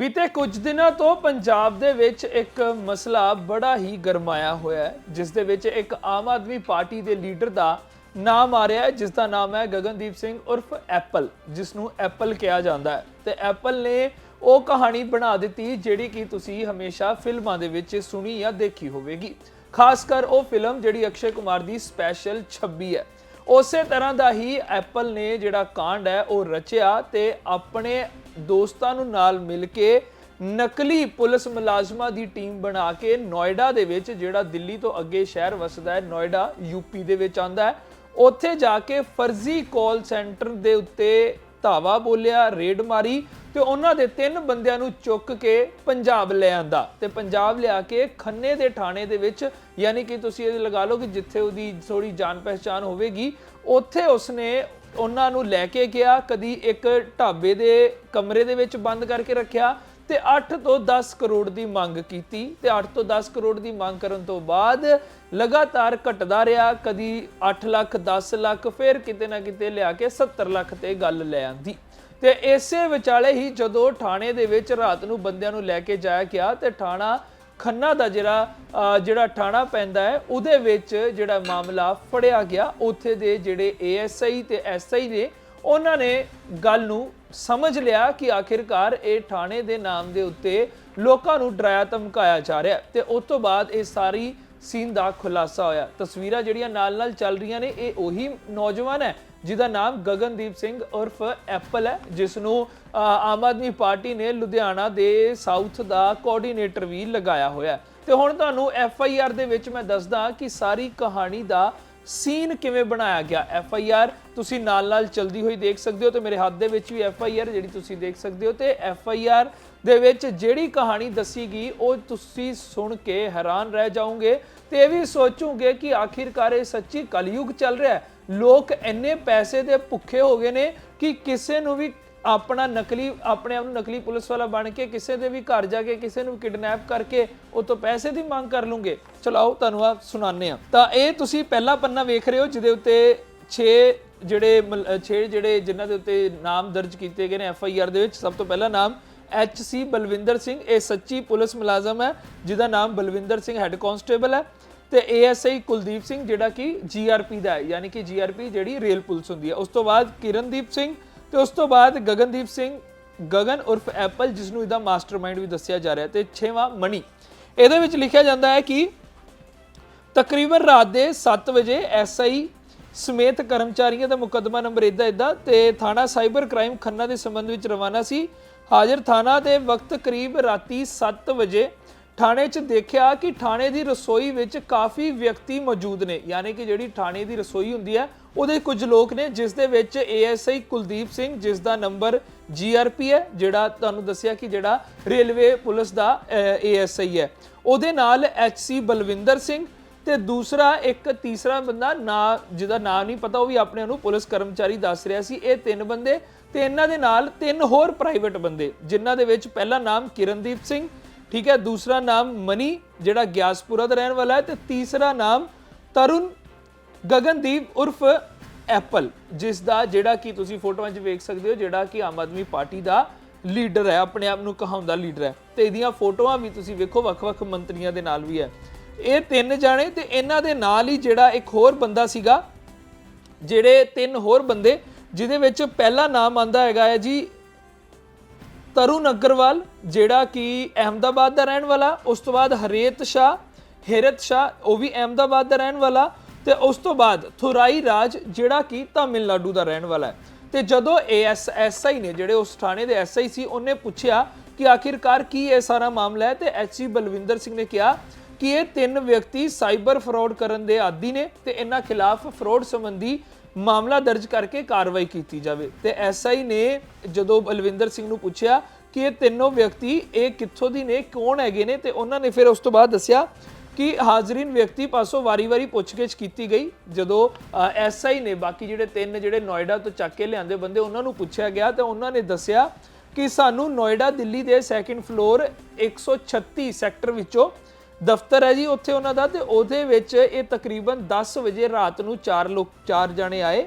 ਬੀਤੇ ਕੁਝ ਦਿਨਾਂ ਤੋਂ ਪੰਜਾਬ ਦੇ ਵਿੱਚ ਇੱਕ ਮਸਲਾ ਬੜਾ ਹੀ ਗਰਮਾਇਆ ਹੋਇਆ ਹੈ, ਜਿਸ ਦੇ ਵਿੱਚ ਇੱਕ ਆਮ ਆਦਮੀ ਪਾਰਟੀ ਦੇ ਲੀਡਰ ਦਾ ਨਾਮ ਆ ਰਿਹਾ ਹੈ, ਜਿਸ ਦਾ ਨਾਮ ਹੈ ਗਗਨਦੀਪ ਸਿੰਘ ਉਰਫ ਐਪਲ, ਜਿਸ ਨੂੰ ਐਪਲ ਕਿਹਾ ਜਾਂਦਾ ਹੈ। ਤੇ ਐਪਲ ਨੇ ਉਹ ਕਹਾਣੀ ਬਣਾ ਦਿੱਤੀ, ਜਿਹੜੀ ਕਿ ਤੁਸੀਂ ਹਮੇਸ਼ਾ ਫਿਲਮਾਂ ਦੇ ਵਿੱਚ ਸੁਣੀ ਜਾਂ ਦੇਖੀ ਹੋਵੇਗੀ। ਖਾਸ ਕਰ ਉਹ ਫਿਲਮ ਜਿਹੜੀ ਅਕਸ਼ੇ ਕੁਮਾਰ ਦੀ ਸਪੈਸ਼ਲ 26 ਹੈ। ਉਸੇ ਤਰ੍ਹਾਂ ਦਾ ਹੀ ਐਪਲ ਨੇ ਜਿਹੜਾ ਕਾਂਡ ਹੈ, ਉਹ ਰਚਿਆ ਤੇ ਆਪਣੇ ਦੋਸਤਾਂ ਨੂੰ ਨਾਲ ਮਿਲ ਕੇ ਨਕਲੀ ਪੁਲਿਸ ਮੁਲਾਜ਼ਮਾਂ ਦੀ ਟੀਮ ਬਣਾ ਕੇ ਨੋਇਡਾ ਦੇ ਵਿੱਚ, ਜਿਹੜਾ ਦਿੱਲੀ ਤੋਂ ਅੱਗੇ ਸ਼ਹਿਰ ਵਸਦਾ ਹੈ, ਨੋਇਡਾ, ਯੂਪੀ ਦੇ ਵਿੱਚ ਆਂਦਾ ਹੈ। ਉੱਥੇ ਜਾ ਕੇ ਫਰਜ਼ੀ ਕਾਲ ਸੈਂਟਰ ਦੇ ਉੱਤੇ ਧਾਵਾ ਬੋਲਿਆ, ਰੇਡ ਮਾਰੀ ਤੇ ਉਹਨਾਂ ਦੇ ਤਿੰਨ ਬੰਦਿਆਂ ਨੂੰ ਚੁੱਕ ਕੇ ਪੰਜਾਬ ਲੈ ਆਂਦਾ। ਤੇ ਪੰਜਾਬ ਲਿਆ ਕੇ ਖੰਨੇ ਦੇ ਥਾਣੇ ਦੇ ਵਿੱਚ, ਯਾਨੀ ਕਿ ਤੁਸੀਂ ਇਹ ਲਗਾ ਲਓ ਕਿ ਜਿੱਥੇ ਉਹਦੀ ਥੋੜੀ ਜਾਣ ਪਹਿਚਾਨ ਹੋਵੇਗੀ, ਉੱਥੇ ਉਸਨੇ ਉਹਨਾਂ ਨੂੰ ਲੈ ਕੇ ਗਿਆ, ਕਦੀ ਇੱਕ ਢਾਬੇ ਦੇ ਕਮਰੇ ਦੇ ਵਿੱਚ ਬੰਦ ਕਰਕੇ ਰੱਖਿਆ ਤੇ 8 ਤੋਂ 10 ਕਰੋੜ ਦੀ ਮੰਗ ਕੀਤੀ ਤੇ 8 ਤੋਂ 10 ਕਰੋੜ ਦੀ ਮੰਗ ਕਰਨ ਤੋਂ ਬਾਅਦ ਲਗਾਤਾਰ ਘਟਦਾ ਰਿਹਾ, ਕਦੀ 8 ਲੱਖ 10 ਲੱਖ, ਫਿਰ ਕਿਤੇ ਨਾ ਕਿਤੇ ਲਿਆ ਕੇ 70 ਲੱਖ ਤੇ ਗੱਲ ਲੈ ਆਂਦੀ। ਤੇ ਇਸੇ ਵਿਚਾਲੇ ਹੀ ਜਦੋਂ ਥਾਣੇ ਦੇ ਵਿੱਚ ਰਾਤ ਨੂੰ ਬੰਦਿਆਂ ਨੂੰ ਲੈ ਕੇ ਜਾਇਆ ਗਿਆ ਤੇ ਥਾਣਾ ਖੰਨਾ ਦਾ ਜਿਹੜਾ ਜਿਹੜਾ ਥਾਣਾ ਪੈਂਦਾ ਹੈ, ਉਹਦੇ ਵਿੱਚ ਜਿਹੜਾ ਮਾਮਲਾ ਫੜਿਆ ਗਿਆ। ਉੱਥੇ ਦੇ ਜਿਹੜੇ ਏਐਸਆਈ ਤੇ ਐਸਆਈ ਨੇ, ਉਹਨਾਂ ਨੇ ਗੱਲ ਨੂੰ ਸਮਝ ਲਿਆ ਕਿ ਆਖਿਰਕਾਰ ਇਹ ਥਾਣੇ ਦੇ ਨਾਮ ਦੇ ਉੱਤੇ ਲੋਕਾਂ ਨੂੰ ਡਰਾਇਆ ਧਮਕਾਇਆ ਜਾ ਰਿਹਾ ਹੈ। ਤੇ ਉਸ ਤੋਂ ਬਾਅਦ ਇਹ ਸਾਰੀ ਸੀਨ ਦਾ ਖੁਲਾਸਾ ਹੋਇਆ। ਤਸਵੀਰਾਂ ਜਿਹੜੀਆਂ ਨਾਲ-ਨਾਲ ਚੱਲ ਰਹੀਆਂ ਨੇ, ਇਹ ਉਹੀ ਨੌਜਵਾਨ ਹੈ ਜਿਹਦਾ ਨਾਮ ਗਗਨਦੀਪ ਸਿੰਘ ਉਰਫ ਐਪਲ ਹੈ ਜਿਸ ਨੂੰ ਆਮ ਆਦਮੀ ਪਾਰਟੀ ਨੇ ਲੁਧਿਆਣਾ ਦੇ ਸਾਊਥ ਦਾ ਕੋਆਰਡੀਨੇਟਰ ਵੀ ਲਗਾਇਆ ਹੋਇਆ ਹੈ। ਤੇ ਹੁਣ ਤੁਹਾਨੂੰ ਐਫ ਆਈ ਆਰ ਦੇ ਵਿੱਚ ਮੈਂ ਦੱਸਦਾ ਕਿ ਸਾਰੀ ਕਹਾਣੀ ਦਾ ਸੀਨ ਕਿਵੇਂ ਬਣਾਇਆ ਗਿਆ ਐਫ ਆਈ ਆਰ ਤੁਸੀਂ ਨਾਲ-ਨਾਲ ਚਲਦੀ ਹੋਈ ਦੇਖ ਸਕਦੇ ਹੋ ਤੇ ਮੇਰੇ ਹੱਥ ਦੇ ਵਿੱਚ ਵੀ ਐਫ ਆਈ ਆਰ ਜਿਹੜੀ ਤੁਸੀਂ ਦੇਖ ਸਕਦੇ ਹੋ ਤੇ ਐਫ ਆਈ ਆਰ ਦੇ ਵਿੱਚ ਜਿਹੜੀ ਕਹਾਣੀ ਦੱਸੀ ਗਈ ਉਹ ਤੁਸੀਂ ਸੁਣ ਕੇ ਹੈਰਾਨ ਰਹਿ ਜਾਓਗੇ ਤੇ ਇਹ ਵੀ ਸੋਚੋਗੇ ਕਿ ਆਖਿਰਕਾਰ ਇਹ ਸੱਚੀ ਕਲਯੁਗ ਚੱਲ ਰਿਹਾ ਹੈ ਲੋਕ ਇੰਨੇ ਪੈਸੇ ਦੇ ਭੁੱਖੇ ਹੋ ਗਏ ਨੇ ਕਿ ਕਿਸੇ ਨੂੰ ਵੀ ਆਪਣਾ ਨਕਲੀ, ਆਪਣੇ ਆਪ ਨੂੰ ਨਕਲੀ ਪੁਲਿਸ ਵਾਲਾ ਬਣ ਕੇ, ਕਿਸੇ ਦੇ ਵੀ ਘਰ ਜਾ ਕੇ, ਕਿਸੇ ਨੂੰ ਕਿਡਨੈਪ ਕਰਕੇ ਉਹ ਤੋਂ ਪੈਸੇ ਦੀ ਮੰਗ ਕਰ ਲੂੰਗੇ। ਚਲਾਓ ਤੁਹਾਨੂੰ ਆ ਸੁਣਾਉਂਦੇ ਆ ਤਾਂ ਇਹ ਤੁਸੀਂ ਪਹਿਲਾ ਪੰਨਾ ਵੇਖ ਰਹੇ ਹੋ, ਜਿਹਦੇ ਉੱਤੇ 6 ਜਿਹੜੇ 6 ਜਿਹੜੇ ਜਿਨ੍ਹਾਂ ਦੇ ਉੱਤੇ ਨਾਮ ਦਰਜ ਕੀਤੇ ਗਏ ਨੇ ਐਫ ਆਈ ਆਰ ਦੇ ਵਿੱਚ, ਸਭ ਤੋਂ ਪਹਿਲਾ ਨਾਮ ਐਚ ਸੀ ਬਲਵਿੰਦਰ ਸਿੰਘ, ਇਹ ਸੱਚੀ ਪੁਲਿਸ ਮੁਲਾਜ਼ਮ ਹੈ, ਜਿਹਦਾ ਨਾਮ ਬਲਵਿੰਦਰ ਸਿੰਘ ਹੈੱਡ ਕਾਂਸਟੇਬਲ ਹੈ। ਤੇ ਏਐਸਆਈ ਕੁਲਦੀਪ ਸਿੰਘ ਜਿਹੜਾ ਕਿ ਜੀਆਰਪੀ ਦਾ ਹੈ, ਯਾਨੀ ਕਿ ਜੀਆਰਪੀ ਜਿਹੜੀ ਰੇਲ ਪੁਲਿਸ ਹੁੰਦੀ ਹੈ। ਉਸ ਤੋਂ ਬਾਅਦ ਕਿਰਨਦੀਪ ਸਿੰਘ ਤੇ ਉਸ ਤੋਂ ਬਾਅਦ ਗਗਨਦੀਪ ਸਿੰਘ। ਗਗਨ ਉਰਫ ਐਪਲ ਜਿਸ ਨੂੰ ਇਹਦਾ ਮਾਸਟਰਮਾਈਂਡ ਵੀ ਦੱਸਿਆ ਜਾ ਰਿਹਾ ਤੇ ਛੇਵਾਂ ਮਣੀ। ਇਹਦੇ ਵਿੱਚ ਲਿਖਿਆ ਜਾਂਦਾ ਹੈ ਕਿ ਤਕਰੀਬਨ ਰਾਤ ਦੇ 7 ਵਜੇ ਐਸਆਈ ਸਮੇਤ ਕਰਮਚਾਰੀਆਂ ਦਾ ਮੁਕੱਦਮਾ ਨੰਬਰ ਇਦਾਂ ਇਦਾਂ ਤੇ ਥਾਣਾ ਸਾਈਬਰ ਕ੍ਰਾਈਮ ਖੰਨਾ ਦੇ ਸੰਬੰਧ ਵਿੱਚ ਰਵਾਨਾ ਸੀ। ਹਾਜ਼ਰ ਥਾਣਾ ਦੇ ਵਕਤ ਕਰੀਬ ਰਾਤੀ 7 ਵਜੇ ਥਾਣੇ 'ਚ ਦੇਖਿਆ ਕਿ ਥਾਣੇ ਦੀ ਰਸੋਈ ਵਿੱਚ ਕਾਫੀ ਵਿਅਕਤੀ ਮੌਜੂਦ ਨੇ। ਯਾਨੀ ਕਿ ਜਿਹੜੀ ਥਾਣੇ ਦੀ ਰਸੋਈ ਹੁੰਦੀ ਹੈ, ਉਹਦੇ ਕੁਝ ਲੋਕ ਨੇ, ਜਿਸ ਦੇ ਵਿੱਚ ਏਐਸਆਈ ਕੁਲਦੀਪ ਸਿੰਘ, ਜਿਸ ਦਾ ਨੰਬਰ ਜੀਆਰਪੀ ਹੈ, ਜਿਹੜਾ ਤੁਹਾਨੂੰ ਦੱਸਿਆ ਕਿ ਜਿਹੜਾ ਰੇਲਵੇ ਪੁਲਿਸ ਦਾ ਏਐਸਆਈ ਹੈ। ਉਹਦੇ ਨਾਲ ਐਚਸੀ ਬਲਵਿੰਦਰ ਸਿੰਘ ਤੇ ਦੂਸਰਾ ਇੱਕ ਤੀਸਰਾ ਬੰਦਾ ਨਾ, ਜਿਹਦਾ ਨਾਮ ਨਹੀਂ ਪਤਾ, ਉਹ ਵੀ ਆਪਣੇ ਨੂੰ ਪੁਲਿਸ ਕਰਮਚਾਰੀ ਦੱਸ ਰਿਹਾ ਸੀ। ਇਹ ਤਿੰਨ ਬੰਦੇ ਤੇ ਇਹਨਾਂ ਦੇ ਨਾਲ ਤਿੰਨ ਹੋਰ ਪ੍ਰਾਈਵੇਟ ਬੰਦੇ, ਜਿਨ੍ਹਾਂ ਦੇ ਵਿੱਚ ਪਹਿਲਾ ਨਾਮ ਕਿਰਨਦੀਪ ਸਿੰਘ ਠੀਕ ਹੈ, ਦੂਸਰਾ ਨਾਮ ਮਨੀ, ਜਿਹੜਾ ਗਿਆਸਪੁਰਾ ਦਾ ਰਹਿਣ ਵਾਲਾ ਹੈ, ਤੇ ਤੀਸਰਾ ਨਾਮ ਤਰੁਣ ਗਗਨਦੀਪ ਉਰਫ ਐਪਲ, ਜਿਸ ਦਾ ਜਿਹੜਾ ਕਿ ਤੁਸੀਂ ਫੋਟੋਆਂ 'ਚ ਵੇਖ ਸਕਦੇ ਹੋ, ਜਿਹੜਾ ਕਿ ਆਮ ਆਦਮੀ ਪਾਰਟੀ ਦਾ ਲੀਡਰ ਹੈ, ਆਪਣੇ ਆਪ ਨੂੰ ਕਹਾਉਂਦਾ ਲੀਡਰ ਹੈ। ਤੇ ਇਹਦੀਆਂ ਫੋਟੋਆਂ ਵੀ ਤੁਸੀਂ ਵੇਖੋ, ਵੱਖ-ਵੱਖ ਮੰਤਰੀਆਂ ਦੇ ਨਾਲ ਵੀ ਹੈ। ਇਹ ਤਿੰਨ ਜਾਣੇ ਤੇ ਇਹਨਾਂ ਦੇ ਨਾਲ ਹੀ ਜਿਹੜਾ ਇੱਕ ਹੋਰ ਬੰਦਾ ਸੀਗਾ, ਜਿਹੜੇ ਤਿੰਨ ਹੋਰ ਬੰਦੇ, ਜਿਹਦੇ ਵਿੱਚ ਪਹਿਲਾ ਨਾਮ ਆਂਦਾ ਹੈਗਾ ਹੈ ਜੀ ਤਰੁਣ ਅਗਰਵਾਲ, ਜਿਹੜਾ ਕਿ ਅਹਮਦਾਬਾਦ ਦਾ ਰਹਿਣ ਵਾਲਾ, ਉਸ ਤੋਂ ਬਾਅਦ ਹਰੇਤ ਸ਼ਾ ਹੇਰਤ ਸ਼ਾ ਉਹ ਵੀ ਅਹਮਦਾਬਾਦ ਦਾ ਰਹਿਣ ਵਾਲਾ ਤੇ ਉਸ ਤੋਂ ਬਾਅਦ ਥੁਰਾਈ ਰਾਜ, ਜਿਹੜਾ ਕਿ ਤਾਮਿਲਨਾਡੂ ਦਾ ਰਹਿਣ ਵਾਲਾ ਹੈ। ਤੇ ਜਦੋਂ ਏਐਸਐਸਆਈ ਨੇ, ਜਿਹੜੇ ਉਸ ਥਾਣੇ ਦੇ ਐਸਆਈ ਸੀ, ਉਹਨੇ ਪੁੱਛਿਆ ਕਿ ਆਖਿਰਕਾਰ ਕੀ ਇਹ ਸਾਰਾ ਮਾਮਲਾ ਹੈ ਤੇ ਐਚਸੀ ਬਲਵਿੰਦਰ ਸਿੰਘ ਨੇ ਕਿਹਾ ਕਿ ਇਹ ਤਿੰਨ ਵਿਅਕਤੀ ਸਾਈਬਰ ਫਰਾਡ ਕਰਨ ਦੇ ਆਦੀ ਨੇ ਤੇ ਇਹਨਾਂ ਖਿਲਾਫ ਫਰਾਡ ਸੰਬੰਧੀ ਮਾਮਲਾ ਦਰਜ ਕਰਕੇ ਕਾਰਵਾਈ ਕੀਤੀ ਜਾਵੇ। ਤੇ ਐਸਆਈ ਨੇ ਜਦੋਂ ਬਲਵਿੰਦਰ ਸਿੰਘ ਨੂੰ ਪੁੱਛਿਆ ਕਿ ਇਹ ਤਿੰਨੋਂ ਵਿਅਕਤੀ, ਇਹ ਕਿੱਥੋਂ ਦੀ ਨੇ, ਕੌਣ ਹੈਗੇ ਨੇ, ਤੇ ਉਹਨਾਂ ਨੇ ਫਿਰ ਉਸ ਤੋਂ ਬਾਅਦ ਦੱਸਿਆ ਕਿ ਹਾਜ਼ਰੀਨ ਵਿਅਕਤੀ ਪਾਸੋਂ ਵਾਰੀ-ਵਾਰੀ ਪੁੱਛਗਿੱਛ ਕੀਤੀ ਗਈ। ਜਦੋਂ ਐਸਆਈ ਨੇ ਬਾਕੀ ਜਿਹੜੇ ਤਿੰਨ ਜਿਹੜੇ ਨੋਇਡਾ ਤੋਂ ਚੱਕ ਕੇ ਲਿਆਂਦੇ ਬੰਦੇ ਉਹਨਾਂ ਨੂੰ ਪੁੱਛਿਆ ਗਿਆ ਤਾਂ ਉਹਨਾਂ ਨੇ ਦੱਸਿਆ ਕਿ ਸਾਨੂੰ ਨੋਇਡਾ, ਦਿੱਲੀ ਦੇ ਸੈਕੰਡ ਫਲੋਰ 136 ਸੈਕਟਰ ਵਿੱਚੋਂ ਦਫ਼ਤਰ ਹੈ ਜੀ ਉੱਥੇ ਉਹਨਾਂ ਦਾ ਤੇ ਉਹਦੇ ਵਿੱਚ ਇਹ ਤਕਰੀਬਨ 10 ਵਜੇ ਰਾਤ ਨੂੰ ਚਾਰ ਲੋਕ, ਚਾਰ ਜਾਣੇ ਆਏ,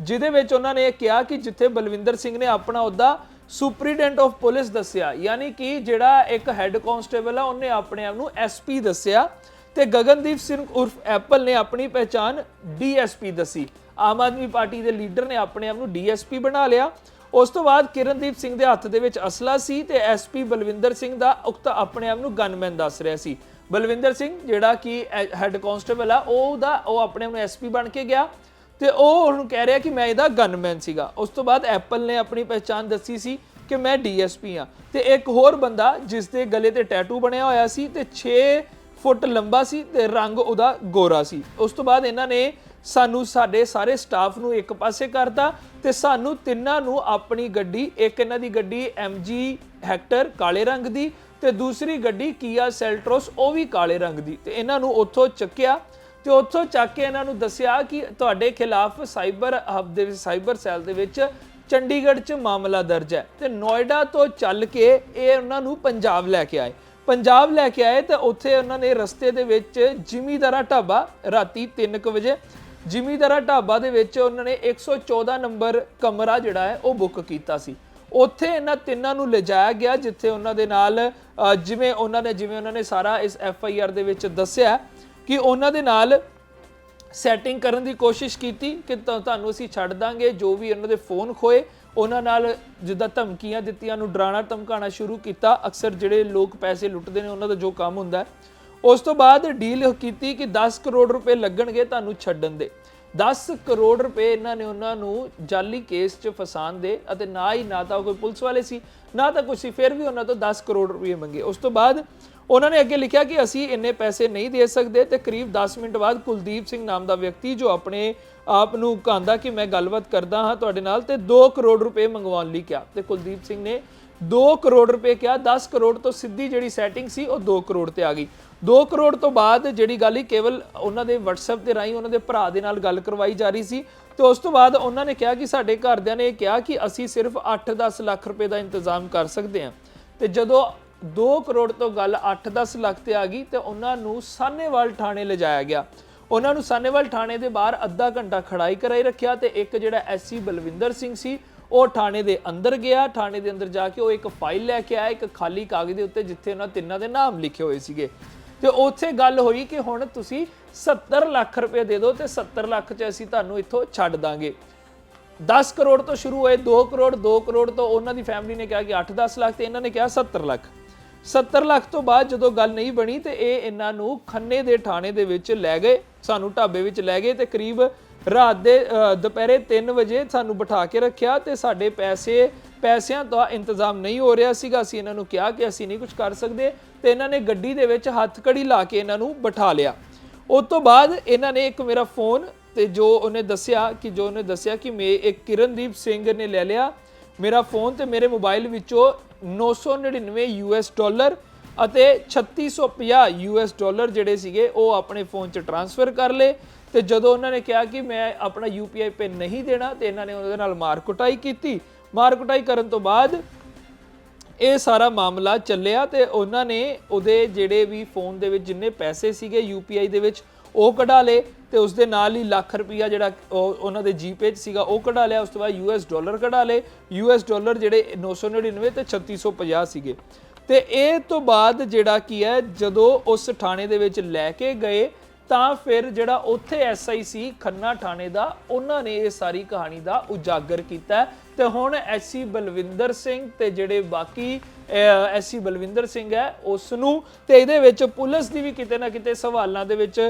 ਜਿਹਦੇ ਵਿੱਚ ਉਹਨਾਂ ਨੇ ਇਹ ਕਿਹਾ ਕਿ ਜਿੱਥੇ ਬਲਵਿੰਦਰ ਸਿੰਘ ਨੇ ਆਪਣਾ ਉਹਦਾ ਸੁਪਰੀਡੈਂਟ ਆਫ ਪੁਲਿਸ ਦੱਸਿਆ, ਯਾਨੀ ਕਿ ਜਿਹੜਾ ਇੱਕ ਹੈੱਡ ਕਾਂਸਟੇਬਲ ਆ, ਉਹਨੇ ਆਪਣੇ ਆਪ ਨੂੰ ਐਸਪੀ ਦੱਸਿਆ ਤੇ ਗਗਨਦੀਪ ਸਿੰਘ ਉਰਫ ਐਪਲ ਨੇ ਆਪਣੀ ਪਹਿਚਾਨ ਡੀਐਸਪੀ ਦੱਸੀ। ਆਮ ਆਦਮੀ ਪਾਰਟੀ ਦੇ ਲੀਡਰ ਨੇ ਆਪਣੇ ਆਪ ਨੂੰ ਡੀਐਸਪੀ ਬਣਾ ਲਿਆ। ਉਸ ਤੋਂ ਬਾਅਦ ਕਿਰਨਦੀਪ ਸਿੰਘ ਦੇ ਹੱਥ ਦੇ ਵਿੱਚ ਅਸਲਾ ਸੀ ਤੇ ਐਸਪੀ ਬਲਵਿੰਦਰ ਸਿੰਘ ਦਾ ਉਕਤ ਆਪਣੇ ਆਪ ਨੂੰ ਗਨਮੈਨ ਦੱਸ ਰਿਹਾ ਸੀ। ਬਲਵਿੰਦਰ ਸਿੰਘ, ਜਿਹੜਾ ਕਿ ਹੈੱਡ ਕਾਂਸਟੇਬਲ ਆ, ਉਹ ਉਹਦਾ, ਉਹ ਆਪਣੇ ਆਪ ਨੂੰ ਐਸਪੀ ਬਣ ਕੇ ਗਿਆ ਤੇ ਉਹ ਉਹਨੂੰ ਕਹਿ ਰਿਹਾ ਕਿ ਮੈਂ ਇਹਦਾ ਗਨਮੈਨ ਸੀਗਾ। ਉਸ ਤੋਂ ਬਾਅਦ ਐਪਲ ਨੇ ਆਪਣੀ ਪਹਿਚਾਨ ਦੱਸੀ ਸੀ ਕਿ ਮੈਂ ਡੀਐਸਪੀ ਆ। ਤੇ ਇੱਕ ਹੋਰ ਬੰਦਾ ਜਿਸ ਦੇ ਗਲੇ ਤੇ ਟੈਟੂ ਬਣਿਆ ਹੋਇਆ ਸੀ ਤੇ 6 ਫੁੱਟ ਲੰਬਾ ਸੀ ਤੇ ਰੰਗ ਉਹਦਾ ਗੋਰਾ ਸੀ। ਉਸ ਤੋਂ ਬਾਅਦ ਇਹਨਾਂ ਨੇ ਸਾਨੂੰ ਸਾਡੇ ਸਾਰੇ ਸਟਾਫ ਨੂੰ ਇੱਕ ਪਾਸੇ ਕਰਤਾ ਤੇ ਸਾਨੂੰ ਤਿੰਨਾਂ ਨੂੰ ਆਪਣੀ ਗੱਡੀ, ਇੱਕ ਇਹਨਾਂ ਦੀ ਗੱਡੀ MG ਹੈਕਟਰ ਕਾਲੇ ਰੰਗ ਦੀ ਤੇ ਦੂਸਰੀ ਗੱਡੀ ਕੀਆ ਸੈਲਟਰੋਸ ਉਹ ਵੀ ਕਾਲੇ ਰੰਗ ਦੀ। ਤੇ ਇਹਨਾਂ ਨੂੰ ਉੱਥੋਂ ਚੱਕਿਆ ਤੇ ਉੱਥੋਂ ਚੱਕ ਕੇ ਇਹਨਾਂ ਨੂੰ ਦੱਸਿਆ ਕਿ ਤੁਹਾਡੇ ਖਿਲਾਫ ਸਾਈਬਰ ਹਬ ਦੇ ਵਿੱਚ, ਸਾਈਬਰ ਸੈੱਲ ਦੇ ਵਿੱਚ ਚੰਡੀਗੜ੍ਹ 'ਚ ਮਾਮਲਾ ਦਰਜ ਹੈ। ਤੇ ਨੋਇਡਾ ਤੋਂ ਚੱਲ ਕੇ ਇਹ ਉਹਨਾਂ ਨੂੰ ਪੰਜਾਬ ਲੈ ਕੇ ਆਏ। ਪੰਜਾਬ ਲੈ ਕੇ ਆਏ ਤਾਂ ਉੱਥੇ ਉਹਨਾਂ ਨੇ ਰਸਤੇ ਦੇ ਵਿੱਚ ਜ਼ਿਮੀਦਾਰਾ ਢਾਬਾ ਰਾਤੀ 3:00 ਵਜੇ ਜ਼ਿਮੀਦਾਰਾ ਢਾਬਾ ਦੇ ਵਿੱਚ ਉਹਨਾਂ ਨੇ 114 ਨੰਬਰ ਕਮਰਾ ਜਿਹੜਾ ਹੈ, ਉਹ ਬੁੱਕ ਕੀਤਾ ਸੀ। ਉੱਥੇ ਇਹਨਾਂ ਤਿੰਨਾਂ ਨੂੰ ਲਿਜਾਇਆ ਗਿਆ, ਜਿੱਥੇ ਉਹਨਾਂ ਦੇ ਨਾਲ ਜਿਵੇਂ ਉਹਨਾਂ ਨੇ, ਜਿਵੇਂ ਉਹਨਾਂ ਨੇ ਸਾਰਾ ਇਸ ਐਫ ਆਈ ਆਰ ਦੇ ਵਿੱਚ ਦੱਸਿਆ ਕਿ ਉਹਨਾਂ ਦੇ ਨਾਲ ਸੈਟਿੰਗ ਕਰਨ ਦੀ ਕੋਸ਼ਿਸ਼ ਕੀਤੀ ਕਿ ਤੁਹਾਨੂੰ ਅਸੀਂ ਛੱਡ ਦਾਂਗੇ, ਜੋ ਵੀ ਉਹਨਾਂ ਦੇ ਫੋਨ ਖੋਏ, ਉਹਨਾਂ ਨਾਲ ਜਿੱਦਾਂ ਧਮਕੀਆਂ ਦਿੱਤੀਆਂ ਨੂੰ ਡਰਾਣਾ ਧਮਕਾਉਣਾ ਸ਼ੁਰੂ ਕੀਤਾ। ਅਕਸਰ ਜਿਹੜੇ ਲੋਕ ਪੈਸੇ ਲੁੱਟਦੇ ਨੇ, ਉਹਨਾਂ ਦਾ ਜੋ ਕੰਮ ਹੁੰਦਾ ਉਸ ਤੋਂ ਬਾਅਦ ਡੀਲ ਕੀਤੀ ਕਿ 10 ਕਰੋੜ ਰੁਪਏ ਲੱਗਣਗੇ ਤੁਹਾਨੂੰ ਛੱਡਣ ਦੇ। 10 ਕਰੋੜ ਰੁਪਏ ਇਹਨਾਂ ਨੇ ਉਹਨਾਂ ਨੂੰ ਜਾਲੀ ਕੇਸ 'ਚ ਫਸਾਣ ਦੇ ਅਤੇ ਨਾ ਹੀ, ਨਾ ਤਾਂ ਕੋਈ ਪੁਲਿਸ ਵਾਲੇ ਸੀ, ਨਾ ਤਾਂ ਕੁਛ ਸੀ, ਫਿਰ ਵੀ ਉਹਨਾਂ ਤੋਂ 10 ਕਰੋੜ ਰੁਪਏ ਮੰਗੇ। ਉਸ ਤੋਂ ਬਾਅਦ ਉਹਨਾਂ ਨੇ ਅੱਗੇ ਲਿਖਿਆ ਕਿ ਅਸੀਂ ਇੰਨੇ ਪੈਸੇ ਨਹੀਂ ਦੇ ਸਕਦੇ ਤੇ ਕਰੀਬ 10 ਮਿੰਟ ਬਾਅਦ ਕੁਲਦੀਪ ਸਿੰਘ ਨਾਮ ਦਾ ਵਿਅਕਤੀ ਜੋ ਆਪਣੇ ਆਪ ਨੂੰ ਕਹਿੰਦਾ ਕਿ ਮੈਂ ਗੱਲਬਾਤ ਕਰਦਾ ਹਾਂ ਤੁਹਾਡੇ ਨਾਲ ਤੇ 2 ਕਰੋੜ ਰੁਪਏ ਮੰਗਵਾਉਣ ਲਈ ਕਿਹਾ। ਤੇ ਕੁਲਦੀਪ ਸਿੰਘ ਨੇ 2 ਕਰੋੜ ਰੁਪਏ ਕਿਹਾ 10 ਕਰੋੜ ਤੋਂ ਸਿੱਧੀ ਜਿਹੜੀ ਸੈਟਿੰਗ ਸੀ ਉਹ 2 ਕਰੋੜ ਤੇ ਆ ਗਈ। 2 ਕਰੋੜ ਤੋਂ ਬਾਅਦ ਜਿਹੜੀ ਗੱਲ ਹੀ ਕੇਵਲ ਉਹਨਾਂ ਦੇ WhatsApp ਤੇ ਰਾਹੀਂ ਉਹਨਾਂ ਦੇ ਭਰਾ ਦੇ ਨਾਲ ਗੱਲ ਕਰਵਾਈ ਜਾ ਰਹੀ ਸੀ ਤੇ ਉਸ ਤੋਂ ਬਾਅਦ ਉਹਨਾਂ ਨੇ ਕਿਹਾ ਕਿ ਸਾਡੇ ਘਰਦਿਆਂ ਨੇ ਇਹ ਕਿਹਾ ਕਿ ਅਸੀਂ ਸਿਰਫ 8-10 ਲੱਖ ਰੁਪਏ ਦਾ ਇੰਤਜ਼ਾਮ ਕਰ ਸਕਦੇ ਹਾਂ। ਤੇ ਜਦੋਂ 2 ਕਰੋੜ ਤੋਂ ਗੱਲ 8-10 ਲੱਖ ਤੇ ਆ ਗਈ, ਤੇ ਉਹਨਾਂ ਨੂੰ ਸਾਨੇਵਾਲ ਥਾਣੇ ਲਿਜਾਇਆ ਗਿਆ। ਉਹਨਾਂ ਨੂੰ ਸਾਨੇਵਾਲ ਥਾਣੇ ਦੇ ਬਾਹਰ ਅੱਧਾ ਘੰਟਾ ਖੜਾਈ ਕਰਾਈ ਰੱਖਿਆ ਤੇ ਇੱਕ ਜਿਹੜਾ ਐਸਸੀ ਬਲਵਿੰਦਰ ਸਿੰਘ ਸੀ, ਉਹ ਥਾਣੇ ਦੇ ਅੰਦਰ ਗਿਆ। ਥਾਣੇ ਦੇ ਅੰਦਰ ਜਾ ਕੇ ਉਹ ਇੱਕ ਫਾਈਲ ਲੈ ਕੇ ਆਇਆ, ਇੱਕ ਖਾਲੀ ਕਾਗਜ਼ ਦੇ ਉੱਤੇ, ਜਿੱਥੇ ਉਹਨਾਂ ਤਿੰਨਾਂ ਦੇ ਨਾਮ ਲਿਖੇ ਹੋਏ ਸੀਗੇ। ਤੇ ਉੱਥੇ ਗੱਲ ਹੋਈ ਕਿ ਹੁਣ ਤੁਸੀਂ 70 ਲੱਖ ਰੁਪਏ ਦੇ ਦਿਓ ਤੇ 70 ਲੱਖ 'ਚ ਅਸੀਂ ਤੁਹਾਨੂੰ ਇੱਥੋਂ ਛੱਡ ਦਾਂਗੇ। 10 ਕਰੋੜ ਤੋਂ ਸ਼ੁਰੂ ਹੋਏ 2 ਕਰੋੜ 2 ਕਰੋੜ ਤੋਂ ਉਹਨਾਂ ਦੀ ਫੈਮਿਲੀ ਨੇ ਕਿਹਾ ਕਿ 8-10 ਲੱਖ ਤੇ ਇਹਨਾਂ ਨੇ ਕਿਹਾ 70 ਲੱਖ। 70 ਲੱਖ ਤੋਂ ਬਾਅਦ ਜਦੋਂ ਗੱਲ ਨਹੀਂ ਬਣੀ ਤੇ ਇਹ ਇਹਨਾਂ ਨੂੰ ਖੰਨੇ ਦੇ ਥਾਣੇ ਦੇ ਵਿੱਚ ਲੈ ਗਏ ਸਾਨੂੰ ਢਾਬੇ ਵਿੱਚ ਲੈ ਗਏ ਤੇ ਕਰੀਬ ਰਾਤ ਦੇ ਅ, ਦੁਪਹਿਰੇ 3 ਵਜੇ ਸਾਨੂੰ ਬਿਠਾ ਕੇ ਰੱਖਿਆ ਤੇ ਸਾਡੇ ਪੈਸੇ ਪੈਸਿਆਂ ਦਾ ਇੰਤਜ਼ਾਮ ਨਹੀਂ ਹੋ ਰਿਹਾ ਸੀਗਾ। ਅਸੀਂ ਇਹਨਾਂ ਨੂੰ ਕਿਹਾ ਕਿ ਅਸੀਂ ਨਹੀਂ ਕੁਝ ਕਰ ਸਕਦੇ ਤੇ ਇਹਨਾਂ ਨੇ ਗੱਡੀ ਦੇ ਵਿੱਚ ਹੱਥਕੜੀ ਲਾ ਕੇ ਇਹਨਾਂ ਨੂੰ ਬਿਠਾ ਲਿਆ। ਉਸ ਤੋਂ ਬਾਅਦ ਇਹਨਾਂ ਨੇ ਇੱਕ ਮੇਰਾ ਫੋਨ ਤੇ ਜੋ ਉਹਨੇ ਦੱਸਿਆ ਕਿ ਜੋ ਉਹਨੇ ਦੱਸਿਆ ਕਿ ਮੇ ਇੱਕ ਕਿਰਨਦੀਪ ਸਿੰਘ ਨੇ ਲੈ ਲਿਆ। ਮੇਰਾ ਫੋਨ ਤੇ ਮੇਰੇ ਮੋਬਾਈਲ ਵਿੱਚੋਂ 999 ਯੂਐਸ ਡਾਲਰ ਅਤੇ 3650 ਯੂਐਸ ਡਾਲਰ ਜਿਹੜੇ ਸੀਗੇ ਉਹ ਆਪਣੇ ਫੋਨ 'ਚ ਟ੍ਰਾਂਸਫਰ ਕਰ ਲਏ ਤੇ ਜਦੋਂ ਉਹਨਾਂ ਨੇ ਕਿਹਾ ਕਿ ਮੈਂ ਆਪਣਾ ਯੂਪੀਆਈ ਪਿਨ ਨਹੀਂ ਦੇਣਾ ਤੇ ਇਹਨਾਂ ਨੇ ਉਹਦੇ ਨਾਲ ਮਾਰ ਕੁਟਾਈ ਕੀਤੀ ਮਾਰ ਕੁਟਾਈ ਕਰਨ ਤੋਂ ਬਾਅਦ ਇਹ ਸਾਰਾ ਮਾਮਲਾ ਚੱਲਿਆ ਤੇ ਉਹਨਾਂ ਨੇ ਉਹਦੇ ਜਿਹੜੇ ਵੀ ਫੋਨ ਦੇ ਵਿੱਚ ਜਿੰਨੇ ਪੈਸੇ ਸੀਗੇ ਯੂਪੀਆਈ ਦੇ ਵਿੱਚ, ਉਹ ਕਢਾ ਲਏ ਤੇ ਉਸ ਦੇ ਨਾਲ ਹੀ ਲੱਖ ਰੁਪਈਆ ਜਿਹੜਾ ਉਹਨਾਂ ਦੇ ਜੀਪੇ 'ਚ ਸੀਗਾ, ਉਹ ਕਢਾ ਲਿਆ। ਉਸ ਤੋਂ ਬਾਅਦ ਯੂਐਸ ਡਾਲਰ ਕਢਾ ਲਏ। ਯੂਐਸ ਡਾਲਰ ਜਿਹੜੇ 999 ਤੇ 3650 ਸੀਗੇ। ਤੇ ਇਹ ਤੋਂ ਬਾਅਦ ਜਿਹੜਾ ਕੀ ਹੈ, ਜਦੋਂ ਉਸ ਥਾਣੇ ਦੇ ਵਿੱਚ ਲੈ ਕੇ ਗਏ, ਤਾਂ ਫਿਰ ਜਿਹੜਾ ਉੱਥੇ ਐਸਆਈ ਸੀ ਖੰਨਾ ਥਾਣੇ ਦਾ, ਉਹਨਾਂ ਨੇ ਇਹ ਸਾਰੀ ਕਹਾਣੀ ਦਾ ਉਜਾਗਰ ਕੀਤਾ। ਤੇ ਹੁਣ ਐਸਸੀ ਬਲਵਿੰਦਰ ਸਿੰਘ ਤੇ ਜਿਹੜੇ ਬਾਕੀ ਐਸਸੀ ਬਲਵਿੰਦਰ ਸਿੰਘ ਹੈ ਉਸ ਨੂੰ ਤੇ ਇਹਦੇ ਵਿੱਚ ਪੁਲਿਸ ਦੀ ਵੀ ਕਿਤੇ ਨਾ ਕਿਤੇ ਸਵਾਲਾਂ ਦੇ ਵਿੱਚ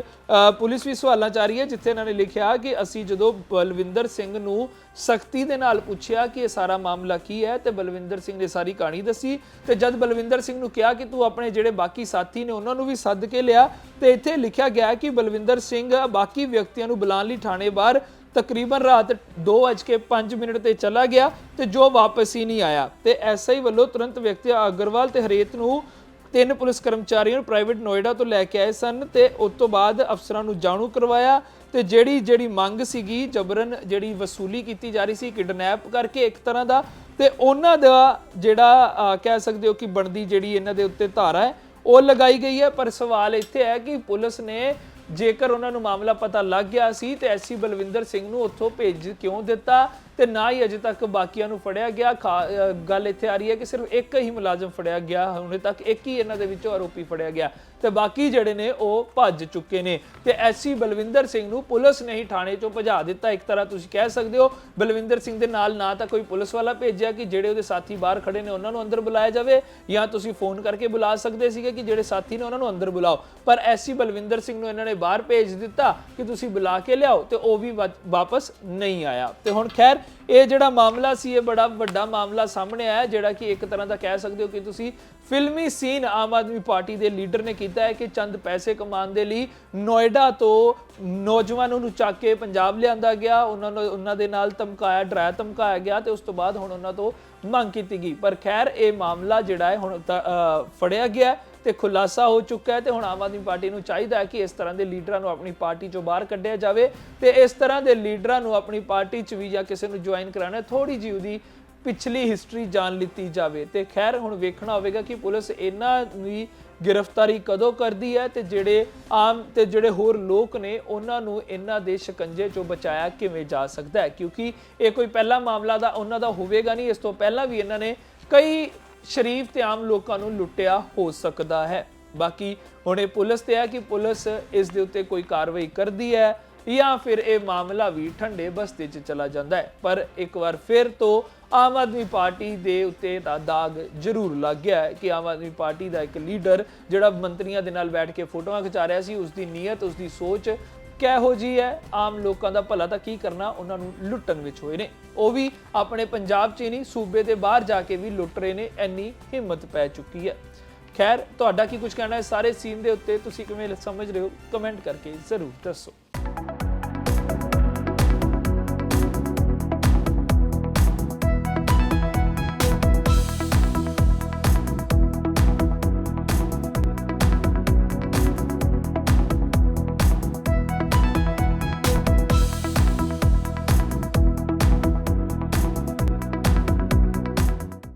ਪੁਲਿਸ ਵੀ ਸਵਾਲਾਂ ਚ ਆ ਰਹੀ ਹੈ, ਜਿੱਥੇ ਇਹਨਾਂ ਨੇ ਲਿਖਿਆ ਕਿ ਅਸੀਂ ਜਦੋਂ ਬਲਵਿੰਦਰ ਸਿੰਘ ਨੂੰ ਸਖਤੀ ਦੇ ਨਾਲ ਪੁੱਛਿਆ ਕਿ ਇਹ ਸਾਰਾ ਮਾਮਲਾ ਕੀ ਹੈ, ਤੇ ਬਲਵਿੰਦਰ ਸਿੰਘ ਨੇ ਸਾਰੀ ਕਹਾਣੀ ਦੱਸੀ, ਤੇ ਜਦ ਬਲਵਿੰਦਰ ਸਿੰਘ ਨੂੰ ਕਿਹਾ ਕਿ ਤੂੰ ਆਪਣੇ ਜਿਹੜੇ ਬਾਕੀ ਸਾਥੀ ਨੇ ਉਹਨਾਂ ਨੂੰ ਵੀ ਸੱਦ ਕੇ ਲਿਆ, ਤੇ ਇੱਥੇ ਲਿਖਿਆ ਗਿਆ ਕਿ ਬਲਵਿੰਦਰ ਸਿੰਘ ਬਾਕੀ ਵਿਅਕਤੀਆਂ ਨੂੰ ਬੁਲਾਉਣ ਲਈ ਥਾਣੇ ਬਾਹਰ ਤਕਰੀਬਨ ਰਾਤ 2:05 ਮਿੰਟ ਤੇ ਚਲਾ ਗਿਆ ਤੇ ਜੋ ਵਾਪਸ ਹੀ ਨਹੀਂ ਆਇਆ। ਤੇ ਐਸਆਈ ਵੱਲੋਂ ਤੁਰੰਤ ਵਿਅਕਤੀ ਅਗਰਵਾਲ ਤੇ ਹਰੇਤ ਨੂੰ ਤਿੰਨ ਪੁਲਿਸ ਕਰਮਚਾਰੀਆਂ ਨੂੰ ਪ੍ਰਾਈਵੇਟ ਨੋਇਡਾ ਤੋਂ ਲੈ ਕੇ ਆਏ ਸਨ ਤੇ ਉਸ ਤੋਂ ਬਾਅਦ ਅਫਸਰਾਂ ਨੂੰ ਜਾਣੂ ਕਰਵਾਇਆ ਤੇ ਜਿਹੜੀ ਜਿਹੜੀ ਮੰਗ ਸੀਗੀ, ਜਬਰਨ ਜਿਹੜੀ ਵਸੂਲੀ ਕੀਤੀ ਜਾ ਰਹੀ ਸੀ, ਕਿਡਨੈਪ ਕਰਕੇ ਇੱਕ ਤਰ੍ਹਾਂ ਦਾ ਤੇ ਉਹਨਾਂ ਦਾ ਜਿਹੜਾ ਕਹਿ ਸਕਦੇ ਹੋ ਕਿ ਬਣਦੀ ਜਿਹੜੀ ਇਹਨਾਂ ਦੇ ਉੱਤੇ ਧਾਰਾ ਹੈ, ਉਹ ਲਗਾਈ ਗਈ ਹੈ। ਪਰ ਸਵਾਲ ਇੱਥੇ ਹੈ ਕਿ ਪੁਲਿਸ ਨੇ ਜੇਕਰ ਉਹਨਾਂ ਨੂੰ ਮਾਮਲਾ ਪਤਾ ਲੱਗ ਗਿਆ ਸੀ ਤੇ ਐਸਸੀ ਬਲਵਿੰਦਰ ਸਿੰਘ ਨੂੰ ਉੱਥੋਂ ਭੇਜ ਕਿਉਂ ਦਿੱਤਾ? ਤੇ ਨਾ ਹੀ ਅਜੇ ਤੱਕ ਬਾਕੀਆਂ ਨੂੰ ਫੜਿਆ ਗਿਆ। ਖਾ- ਗੱਲ ਇੱਥੇ ਆ ਰਹੀ ਹੈ ਕਿ ਸਿਰਫ ਇੱਕ ਹੀ ਮੁਲਾਜ਼ਮ ਫੜਿਆ ਗਿਆ। ਹੁਣੇ ਤੱਕ ਇੱਕ ਹੀ ਇਹਨਾਂ ਦੇ ਵਿੱਚੋਂ ਆਰੋਪੀ ਫੜਿਆ ਗਿਆ। ਤੇ ਬਾਕੀ ਜਿਹੜੇ ਨੇ ਉਹ ਭੱਜ ਚੁੱਕੇ ਨੇ। ਤੇ ਐਸਸੀ ਬਲਵਿੰਦਰ ਸਿੰਘ ਨੂੰ ਪੁਲਿਸ ਨੇ ਹੀ ਥਾਣੇ ਚੋਂ ਭਜਾ ਦਿੱਤਾ। ਇੱਕ ਤਰ੍ਹਾਂ ਤੁਸੀਂ ਕਹਿ ਸਕਦੇ ਹੋ, ਬਲਵਿੰਦਰ ਸਿੰਘ ਦੇ ਨਾਲ ਨਾ ਤਾਂ ਕੋਈ ਪੁਲਿਸ ਵਾਲਾ ਭੇਜਿਆ ਕਿ ਜਿਹੜੇ ਉਹਦੇ ਸਾਥੀ ਬਾਹਰ ਖੜੇ ਨੇ ਉਹਨਾਂ ਨੂੰ ਅੰਦਰ ਬੁਲਾਇਆ ਜਾਵੇ, ਜਾਂ ਤੁਸੀਂ ਫੋਨ ਕਰਕੇ ਬੁਲਾ ਸਕਦੇ ਸੀਗੇ ਕਿ ਜਿਹੜੇ ਸਾਥੀ ਨੇ ਉਹਨਾਂ ਨੂੰ ਅੰਦਰ ਬੁਲਾਓ। ਪਰ ਐਸਸੀ ਬਲਵਿੰਦਰ ਸਿੰਘ ਨੂੰ ਇਹਨਾਂ ਨੇ ਬਾਹਰ ਭੇਜ ਦਿੱਤਾ ਕਿ ਤੁਸੀਂ ਬੁਲਾ ਕੇ ਲਿਆਓ ਤੇ ਉਹ ਵੀ ਵਾ- ਵਾਪਸ ਨਹੀਂ ਆਇਆ। ਤੇ ਹੁਣ ਖੈਰ ਇਹ ਜਿਹੜਾ ਮਾਮਲਾ ਸੀ ਇਹ ਬੜਾ ਵੱਡਾ ਮਾਮਲਾ ਸਾਹਮਣੇ ਆਇਆ ਜਿਹੜਾ ਕਿ ਇੱਕ ਤਰ੍ਹਾਂ ਦਾ ਕਹਿ ਸਕਦੇ ਹੋ ਕਿ ਤੁਸੀਂ ਫਿਲਮੀ ਸੀਨ ਆਮ ਆਦਮੀ ਪਾਰਟੀ ਦੇ ਲੀਡਰ ਨੇ ਕੀਤਾ ਹੈ ਕਿ ਚੰਦ ਪੈਸੇ ਕਮਾਉਣ ਦੇ ਲਈ ਨੋਇਡਾ ਤੋਂ ਨੌਜਵਾਨਾਂ ਨੂੰ ਚੱਕ ਕੇ ਪੰਜਾਬ ਲਿਆਂਦਾ ਗਿਆ ਉਹਨਾਂ ਨੂੰ ਉਹਨਾਂ ਦੇ ਨਾਲ ਧਮਕਾਇਆ ਡਰਾਇਆ ਧਮਕਾਇਆ ਗਿਆ ਤੇ ਉਸ ਤੋਂ ਬਾਅਦ ਹੁਣ ਉਹਨਾਂ ਤੋਂ ਮੰਗ ਕੀਤੀ ਗਈ। ਪਰ ਖੈਰ ਇਹ ਮਾਮਲਾ ਜਿਹੜਾ ਹੈ ਹੁਣ ਤਾਂ, ਫੜਿਆ ਗਿਆ ਤੇ ਖੁਲਾਸਾ ਹੋ ਚੁੱਕਾ ਹੈ ਤੇ ਹੁਣ ਆਮ ਆਦਮੀ ਪਾਰਟੀ ਨੂੰ ਚਾਹੀਦਾ ਹੈ ਕਿ ਇਸ ਤਰ੍ਹਾਂ ਦੇ ਲੀਡਰਾਂ ਨੂੰ ਆਪਣੀ ਪਾਰਟੀ ਚੋਂ ਬਾਹਰ ਕੱਢਿਆ ਜਾਵੇ ਤੇ ਇਸ ਤਰ੍ਹਾਂ ਦੇ ਲੀਡਰਾਂ ਨੂੰ ਆਪਣੀ ਪਾਰਟੀ 'ਚ ਵੀ ਜਾਂ ਕਿਸੇ ਨੂੰ ਜੁਆਇਨ ਕਰਾਣਾ ਥੋੜੀ ਜਿਹੀ ਉਹਦੀ ਪਿਛਲੀ ਹਿਸਟਰੀ ਜਾਣ ਲਿੱਤੀ ਜਾਵੇ। ਤੇ ਖੈਰ, ਹੁਣ ਵੇਖਣਾ ਹੋਵੇਗਾ ਕਿ ਪੁਲਿਸ ਇਹਨਾਂ ਦੀ ਗ੍ਰਿਫਤਾਰੀ ਕਦੋਂ ਕਰਦੀ ਹੈ ਤੇ ਜਿਹੜੇ ਆਮ ਤੇ ਜਿਹੜੇ ਹੋਰ ਲੋਕ ਨੇ, ਉਹਨਾਂ ਨੂੰ ਇਹਨਾਂ ਦੇ ਸ਼ਿਕੰਜੇ ਚੋਂ ਬਚਾਇਆ ਕਿਵੇਂ ਜਾ ਸਕਦਾ ਹੈ? ਕਿਉਂਕਿ ਇਹ ਕੋਈ ਪਹਿਲਾ ਮਾਮਲਾ ਦਾ, ਉਹਨਾਂ ਦਾ ਹੋਵੇਗਾ ਨਹੀਂ। ਇਸ ਤੋਂ ਪਹਿਲਾਂ ਵੀ ਇਹਨਾਂ ਨੇ ਕਈ ਸ਼ਰੀਫ ਤੇ ਆਮ ਲੋਕਾਂ ਨੂੰ ਲੁੱਟਿਆ ਹੋ ਸਕਦਾ ਹੈ। ਬਾਕੀ ਹੁਣ ਇਹ ਪੁਲਿਸ ਤੇ ਹੈ ਕਿ ਪੁਲਿਸ ਇਸ ਦੇ ਉੱਤੇ ਕੋਈ ਕਾਰਵਾਈ ਕਰਦੀ ਹੈ ਜਾਂ ਫਿਰ ਇਹ ਮਾਮਲਾ ਵੀ ਠੰਡੇ ਬਸਤੇ 'ਚ ਚਲਾ ਜਾਂਦਾ ਹੈ। ਪਰ ਇੱਕ ਵਾਰ ਫਿਰ ਤੋਂ ਆਮ ਆਦਮੀ ਪਾਰਟੀ ਦੇ ਉੱਤੇ ਦਾ ਦਾਗ ਜ਼ਰੂਰ ਲੱਗ ਗਿਆ ਹੈ ਕਿ ਆਮ ਆਦਮੀ ਪਾਰਟੀ ਦਾ ਇੱਕ ਲੀਡਰ ਜਿਹੜਾ ਮੰਤਰੀਆਂ ਦੇ ਨਾਲ ਬੈਠ ਕੇ ਫੋਟੋਆਂ ਖਿਚਾ ਰਿਹਾ ਸੀ, ਉਸ ਦੀ ਨੀਅਤ, ਉਸ ਦੀ ਸੋਚ ਕਿਹੋ ਜੀ ਹੈ? ਆਮ ਲੋਕਾਂ ਦਾ ਭਲਾ ਤਾਂ ਕੀ ਕਰਨਾ? ਉਹਨਾਂ ਨੂੰ ਲੁੱਟਣ ਵਿੱਚ ਹੋਏ ਨੇ। ਉਹ ਵੀ ਆਪਣੇ ਪੰਜਾਬ 'ਚ ਹੀ ਨਹੀਂ, ਸੂਬੇ ਦੇ ਬਾਹਰ ਜਾ ਕੇ ਵੀ ਲੁੱਟ ਰਹੇ ਨੇ। ਇੰਨੀ ਹਿੰਮਤ ਪੈ ਚੁੱਕੀ ਹੈ। ਖੈਰ, ਤੁਹਾਡਾ ਕੀ ਕੁਝ ਕਹਿਣਾ ਹੈ? ਸਾਰੇ ਸੀਨ ਦੇ ਉੱਤੇ ਤੁਸੀਂ ਕਿਵੇਂ ਸਮਝ ਰਹੇ ਹੋ? ਕਮੈਂਟ ਕਰਕੇ ਜ਼ਰੂਰ ਦੱਸੋ।